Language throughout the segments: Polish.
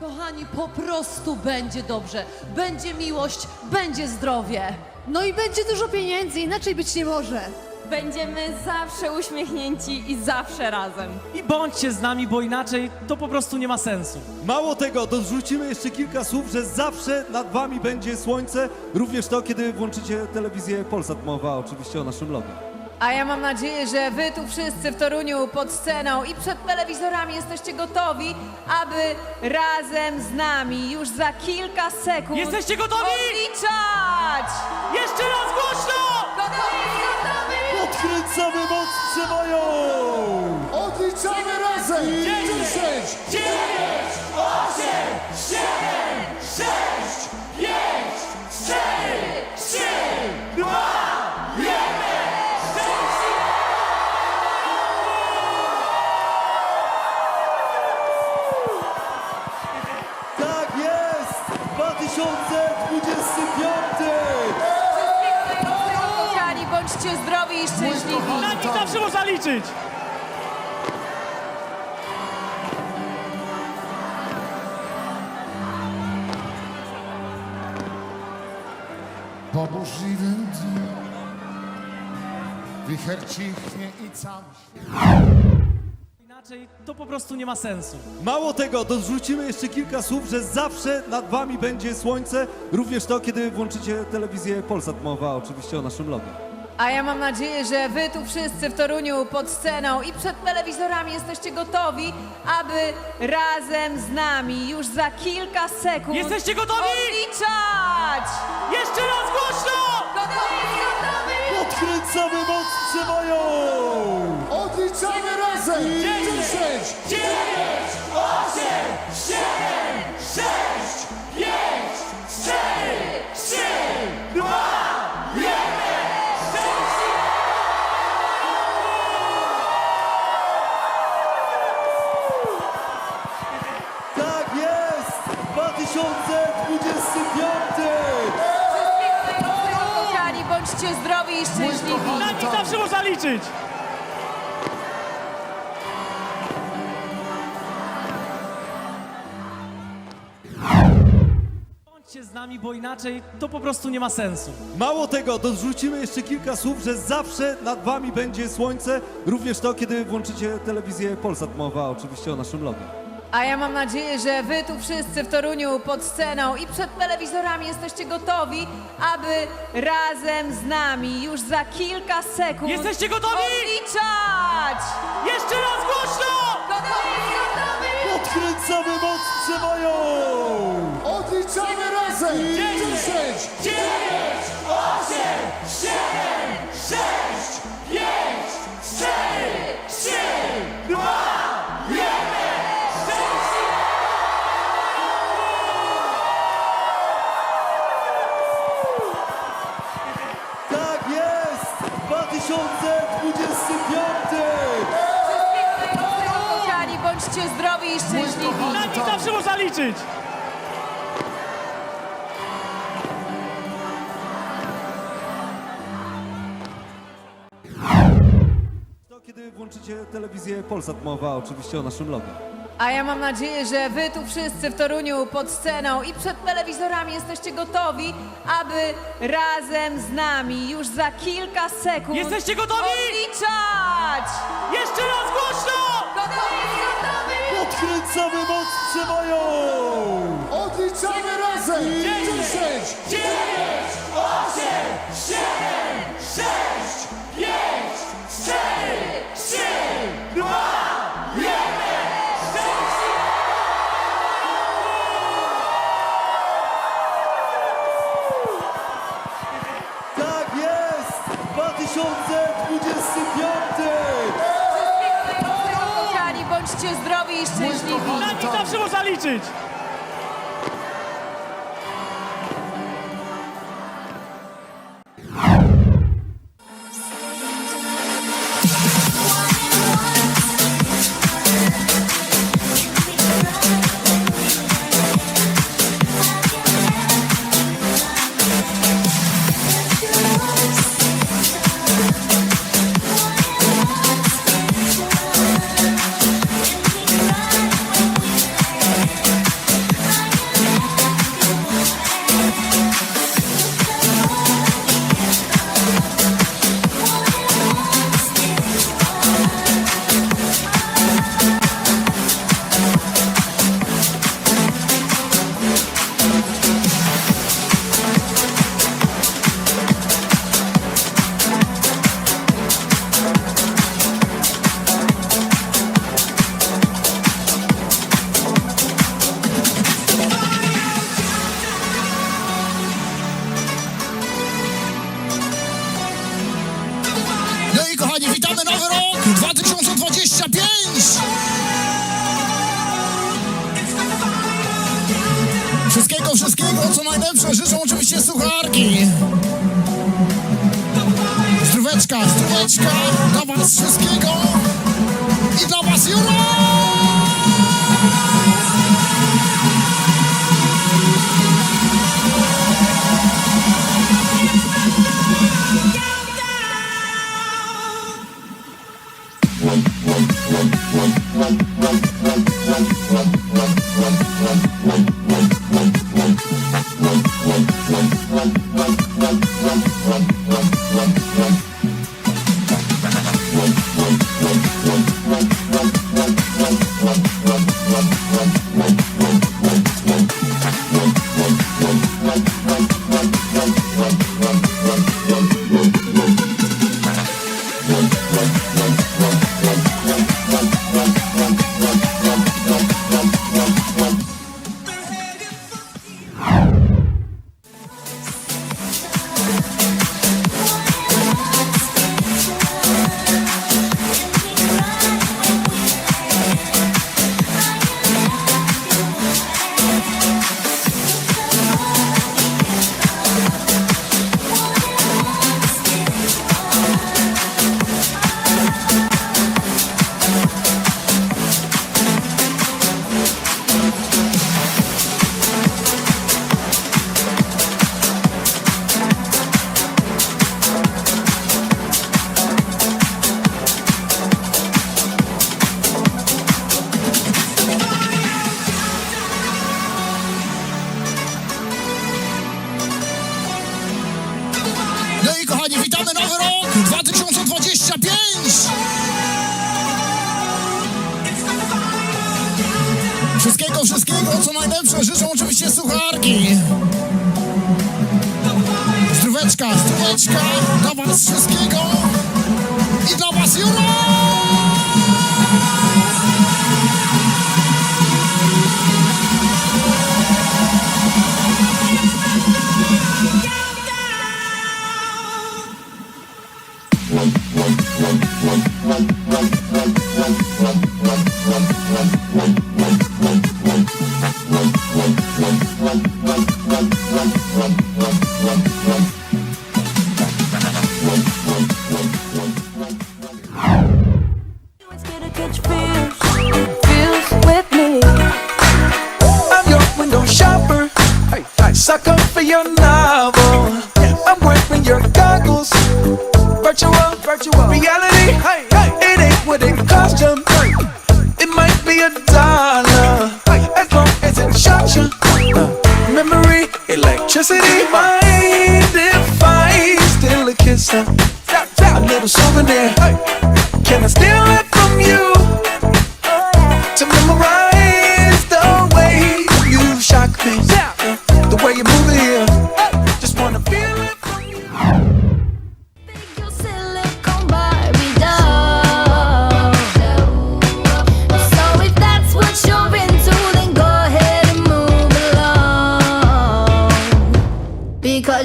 Kochani, po prostu będzie dobrze. Będzie miłość, będzie zdrowie. No i będzie dużo pieniędzy, inaczej być nie może. Będziemy zawsze uśmiechnięci i zawsze razem. I bądźcie z nami, bo inaczej to po prostu nie ma sensu. Mało tego, dorzucimy jeszcze kilka słów, że zawsze nad wami będzie słońce, również to, kiedy włączycie telewizję Polsat. Mowa oczywiście o naszym logo. A ja mam nadzieję, że wy tu wszyscy w Toruniu pod sceną i przed telewizorami jesteście gotowi, aby razem z nami już za kilka sekund Jesteście gotowi? odliczać! Jeszcze raz głośno! Gotowi, gotowi! Odkręcamy moc przemoją! Liczyć! po burzliwym dniu wicher cichnie i cały świat Inaczej to po prostu nie ma sensu. Mało tego, dorzucimy jeszcze kilka słów, że zawsze nad wami będzie słońce, również to, kiedy włączycie telewizję Polsat. Mowa oczywiście o naszym logo. A ja mam nadzieję, że wy tu wszyscy w Toruniu pod sceną i przed telewizorami jesteście gotowi, aby razem z nami już za kilka sekund Jesteście gotowi? odliczać! Jeszcze raz głośno! Gotowi, gotowi! Odkręcamy moc przemoją! Odliczamy razem! 10, 9, 6, 7, 6! Liczyć! Bądźcie z nami, bo inaczej to po prostu nie ma sensu. Mało tego, dorzucimy jeszcze kilka słów, że zawsze nad wami będzie słońce, również to, kiedy włączycie telewizję Polsat. Mowa oczywiście o naszym logo. A ja mam nadzieję, że wy tu wszyscy w Toruniu pod sceną i przed telewizorami jesteście gotowi, aby razem z nami już za kilka sekund Jesteście gotowi? odliczać! Jeszcze raz głośno! Gotowi, gotowi! Odkręcamy moc To, kiedy włączycie telewizję Polsat. Mowa oczywiście o naszym logo. A ja mam nadzieję, że wy tu wszyscy w Toruniu pod sceną i przed telewizorami jesteście gotowi, aby razem z nami już za kilka sekund Jesteście gotowi? odliczać! Jeszcze raz głośno! Gotowi, gotowi! Odkręcamy przemoją! odliczamy razem! 10, Tak jest! 2025! Bądźcie zdrowi i szczęśliwi. Na nich zawsze można liczyć! Życzą oczywiście sucharki. Zdróweczka, zdróweczka, dla was wszystkiego i dla was Juro! No Wszystkiego, wszystkiego, co najlepsze życzą oczywiście sucharki. Zdróweczka, zdróweczka, dla was wszystkiego i dla was Juro! I'm Hey, hey. Suck up for your novel. I'm wearing your goggles. Virtual, virtual reality. Hey, hey. It ain't what it cost you. It might be a dollar. As long as it shocks you. Uh, memory, electricity. Mind if I steal a kiss? Uh, a little souvenir. Can I steal it from you? to memorize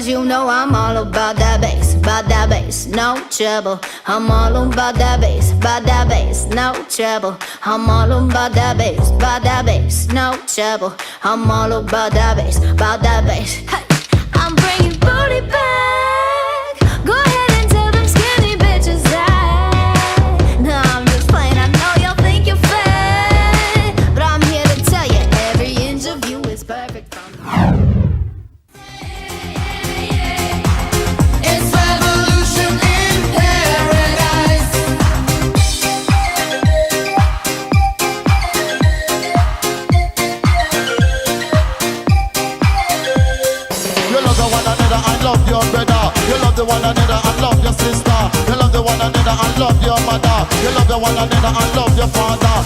Because you know I'm all about that bass, about that bass, no trouble. I'm all about that bass, about that bass, no trouble. I'm all about that bass, about that bass, no trouble. I'm all about that bass, about that bass. Hey, I'm bringing booty back. I love your brother. You love the one another I love your sister. You love the one another I love your mother. You love the one another I love your father.